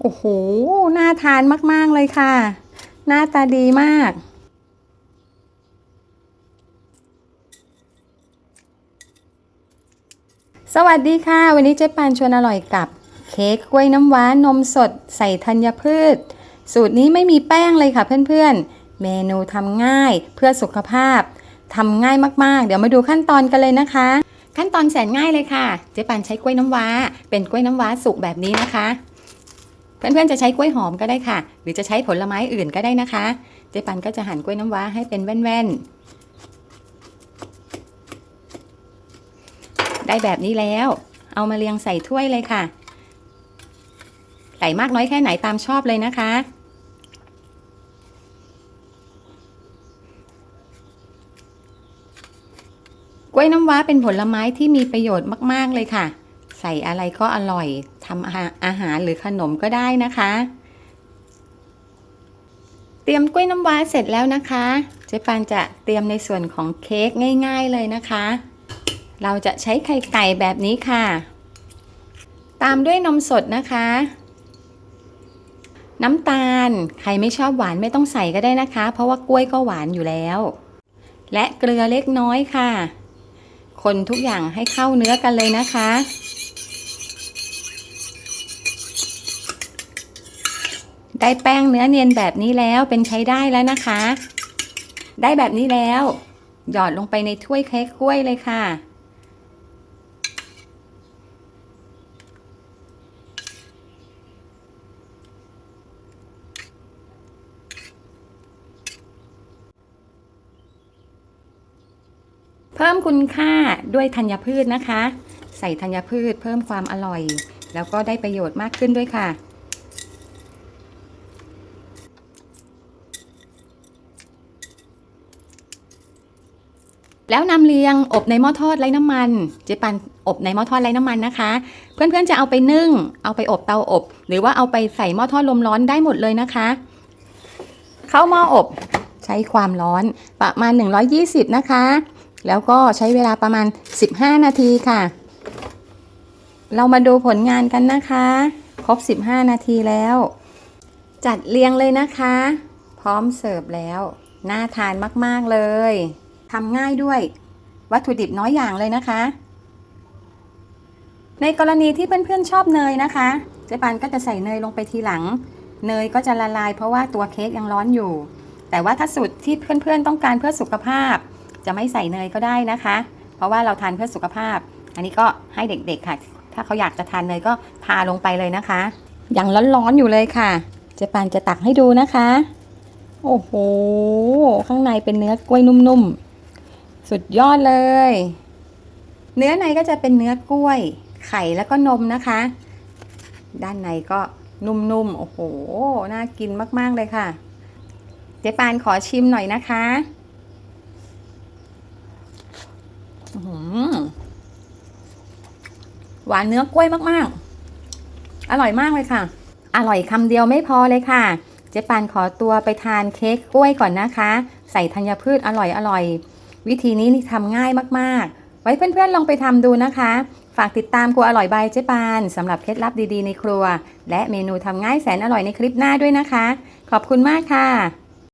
โอ้โห น่าทานมาก ๆ เลยค่ะ หน้าตาดีมาก สวัสดีค่ะ วันนี้เจ๊ปานชวนอร่อยกับ เค้กกล้วยน้ำว้านมสดใส่ธัญพืช สูตรนี้ไม่มีแป้งเลยค่ะเพื่อน ๆ เมนูทำง่ายเพื่อสุขภาพทำง่ายมาก ๆ เดี๋ยวมาดูขั้นตอนกันเลยนะคะ ขั้นตอนแสนง่ายเลยค่ะ เจ๊ปานใช้กล้วยน้ำว้า เป็นกล้วยน้ำว้าสุกแบบนี้นะคะ เพื่อนๆจะใช้กล้วยหอมก็ได้ค่ะ หรือจะใช้ผลไม้อื่นก็ได้นะคะ เจ๊ปันก็จะหั่นกล้วยน้ำว้าให้เป็นแว่นๆ ได้แบบนี้แล้ว เอามาเรียงใส่ถ้วยเลยค่ะ ใส่มากน้อยแค่ไหนตามชอบเลยนะคะกล้วยน้ำว้าเป็นผลไม้ที่มีประโยชน์มาก ๆ เลยค่ะ ใส่อะไรก็อร่อยทำอาหารอาหารหรือขนมก็ได้นะคะ เตรียมกล้วยน้ำว้าเสร็จแล้วนะคะเจ๊ปานจะเตรียมในส่วนของเค้กง่าย ๆเลยนะคะ เราจะใช้ไข่ไก่แบบนี้ค่ะ ตามด้วยนมสดนะคะ น้ำตาลใครไม่ชอบหวานไม่ต้องใส่ก็ได้นะคะ เพราะว่ากล้วยก็หวานอยู่แล้ว และเกลือเล็กน้อยค่ะ คนทุกอย่างให้เข้าเนื้อกันเลยนะคะ ได้แป้งเนื้อเนียนแบบนี้แล้วเป็นใช้ได้แล้วนะคะ ได้แบบนี้แล้ว หยอดลงไปในถ้วยเค้กกล้วยเลยค่ะ เพิ่มคุณค่าด้วยธัญพืชนะคะ ใส่ธัญพืชเพิ่มความอร่อย แล้วก็ได้ประโยชน์มากขึ้นด้วยค่ะ แล้วนำเลียงอบในหม้อทอดไร้น้ำมัน เจ๊ปันอบในหม้อทอดไร้น้ำมันนะคะ เพื่อนๆจะเอาไปนึ่ง เอาไปอบเตาอบ หรือว่าเอาไปใส่หม้อทอดลมร้อนได้หมดเลยนะคะ เข้าหม้ออบใช้ความร้อนประมาณ 120 นะคะ แล้วก็ใช้เวลาประมาณ 15 นาทีค่ะ เรามาดูผลงานกันนะคะ ครบ 15 นาทีแล้ว จัดเรียงเลยนะคะ พร้อมเสิร์ฟแล้ว น่าทานมากๆเลย ทำง่ายด้วย วัตถุดิบน้อยอย่างเลยนะคะ ในกรณีที่เพื่อนๆชอบเนยนะคะเจ๊ปันก็จะใส่เนยลงไปทีหลัง เนยก็จะละลายเพราะว่าตัวเค้กยังร้อนอยู่ แต่ว่าถ้าสูตรที่เพื่อนๆต้องการเพื่อสุขภาพ จะไม่ใส่เนยก็ได้นะคะ เพราะว่าเราทานเพื่อสุขภาพ อันนี้ก็ให้เด็กๆค่ะ ถ้าเขาอยากจะทานเนยก็ทาลงไปเลยนะคะยังร้อนๆอยู่เลยค่ะเจ๊ปานจะตักให้ดูนะคะ โอ้โห ข้างในเป็นเนื้อกล้วยนุ่มๆ สุดยอดเลย เนื้อในก็จะเป็นเนื้อกล้วย ไข่แล้วก็นมนะคะ ด้านในก็นุ่มๆ โอ้โห น่ากินมากๆเลยค่ะ เจ๊ปานขอชิมหน่อยนะคะอื้อหือหวานเนื้อกล้วยมากๆ อร่อยมากเลยค่ะ อร่อยคำเดียวไม่พอเลยค่ะ เจ๊ปานขอตัวไปทานเค้กกล้วยก่อนนะคะ ใส่ธัญพืชอร่อยอร่อย วิธีนี้นี่ทำง่ายมากๆ ไว้เพื่อนๆลองไปทำดูนะคะ ฝากติดตามครัวอร่อยบายเจ๊ปานสำหรับเคล็ดลับดีๆในครัว และเมนูทำง่ายแสนอร่อยในคลิปหน้าด้วยนะคะ ขอบคุณมากค่ะ